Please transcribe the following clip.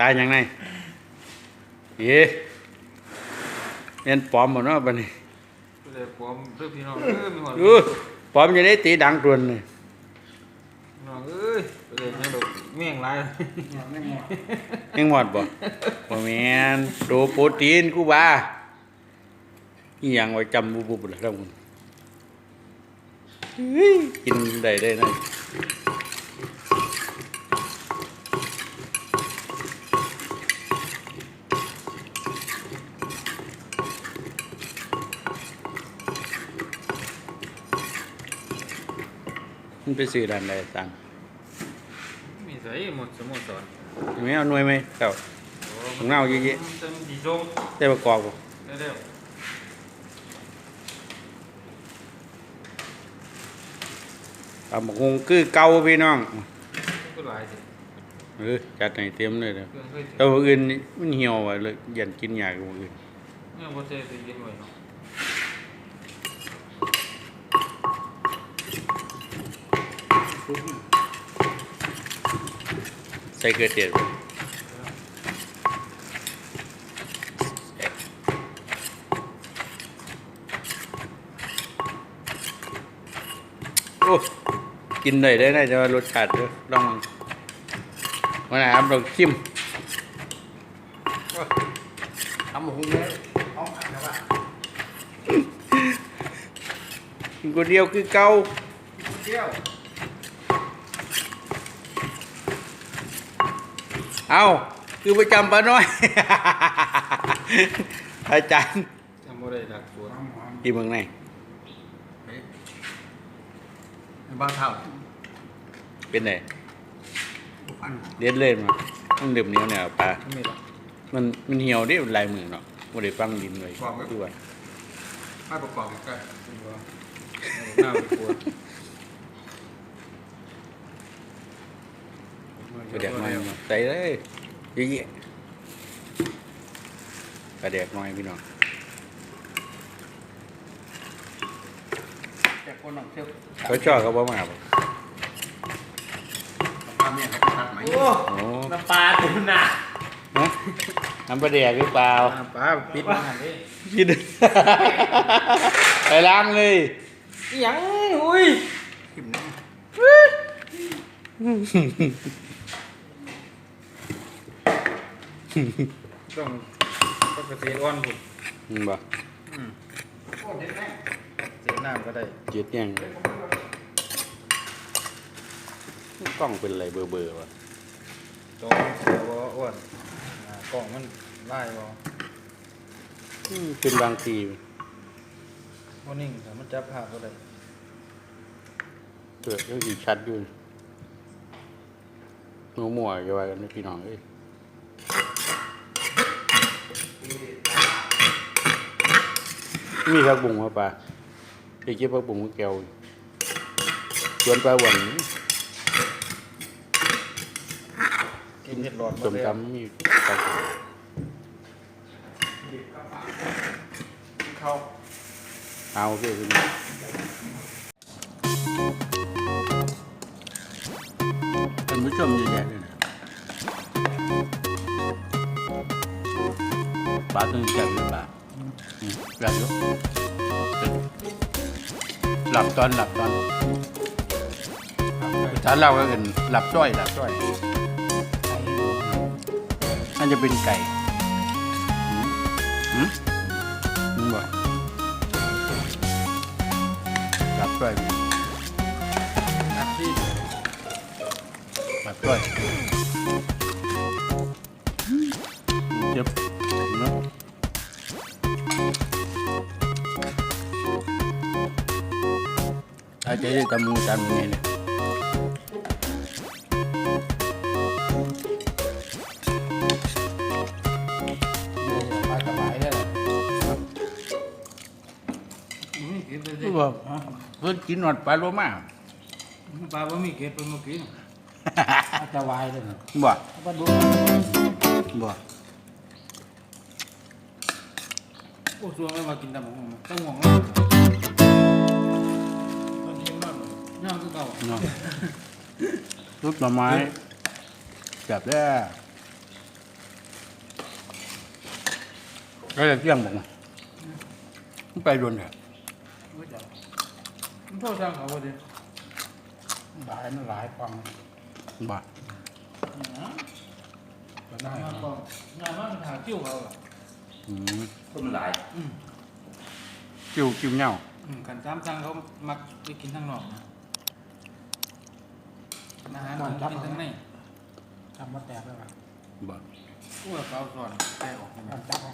ตายยังไงเอ๊ะเอ็นปลอมหมดเนาะบัดนี้เลยผมเพื่อพี่น้องเอ้ยมีหอดดูปลอมจะได้ตีดังตวนนี่พี่น้องเอ้ยไปเลยยังดอกเมี่ยงไรยังหมดบ่บ่แม่นโดโปรตีนกูบ้าอีหยังไว้จำบุบๆเลยครับคุณเฮ้ยกินได้ได้นะ มันไปซื้อด้านใดสั่งมีใส่หมดสมุดสอนไม่เอาหน่วยไหมเจ้าของเน่าเยอะๆมันจะมีสีส้มได้ประกอบบ่เร็วตำบักฮงคือเก่าพี่น้องๆก็หลายสิเออจัดให้เต็มเลยเด้อเครื่องเคยแต่ว่าอื่นนี่มันเหี่ยวว่ะเลยยันกินยากกว่าอื่นเนี่ยพอเซ่ไปกินไว้เนาะ ใส่เกลือเทียมโอ้กินได้ได้น่าจะว่ารสชาติเด้อลองมานะครับลองชิมทำหุงเลยเอาผักนะว่ากินคนเดียวคือเก่าเที่ยว เอาคือประจำปาน้อย อาจารย์ทำบ่ได้ดักตัวหอมหอมที่เมืองไหนเฮ้ยบ้านเท่าเป็นไหนปันเด็ดเลยมามันดื่มเหนียวเนี่ยปลาไม่หรอกมันมันเหี่ยวดิลายมือเนาะบ่ได้ฟังดินเลยคือว่าไม่ประกอบกันหน้าไปกลั วกระเดกน้อยมาใส่เลยเยอะๆกระเดกน้อยพี่น้องแต่คนหนังเที่ยวเขาชอบเขาบ่มาบ่ปลาเมียเขาตัดไหมโอ้โอ้น้ำปลาต็มหน้าฮะน้ำปลาแดกหรือเปล่าปลาปิดมาหันดิกินไปล้างเลยยังอุ้ยขิมน้ต้ องต้องกระเทียมอ่อนพุ่นอืมบ่อืมำโอ้เด็ดแม่เสียน้ำก็ได้เจ็ดยังกล้องเป็นอะไรเบอร์เบอร์วะตรงเสียบ่อ้วนอ่ากล่องมันไล่บ่อืมเป็นบางทีบ่นิ่งแต่มันจับภาพก็ได้เกิดยังอีกชัดอยู่มัวมัวๆอย่าว่ากันนะพี่น้องเอ้ย มีผักบุ้งมาปลาไปเก็บผักบุ้งมาแก้วอยู่สวนปลาหวันกินเห็ดหลอดสมตำมีปลาเข้าเอาคือคุณท่านผู้ชมเยอะแยะเลยนะปลาตัวนี้แซ่บหรือเปล่า อืมแซ่บอยู่หลับตอนหลับตอนถ้าเราก็เห็นหลับจ้อยหลับจ้อยน่าจะเป็นไก่หืมหืมหืมบ่หลับจ้อยนัดที่หลับจ้อยเจ็บ อาจจะได้ตำมูตำไงเนี่ยปลาสบายได้เลยกินไปคือว่าเพิ่นกินหนอดปลาโลมาปลาบ่มีเกล็ดเพิ่นบ่กินปลาสบายเลยนะ บ่ปลาดุบ่โอ้ส่วนไม่มากินตำบักหุ่งต้องห่วง เก่าเนาะรุดหน่อไม้จับแล้วก็จะเที่ยงบอกว่ามันไปโดนเนี่ยไม่จับมันโทษช่างเขาพอดีหลายมันหลายฟังบ้าก็ได้งานก็งานมันหาคิ้วเขาหรออืมคนมันหลายอืมกิ้วกิ้วเหย้าอืมกันตามสั่งเขามักไปกินข้างนอกนะ อาหารมันกินข้างในทำมาแตกแล้วล่ะบ้ากู้กับเขาสอนแกออกมามันจับเอา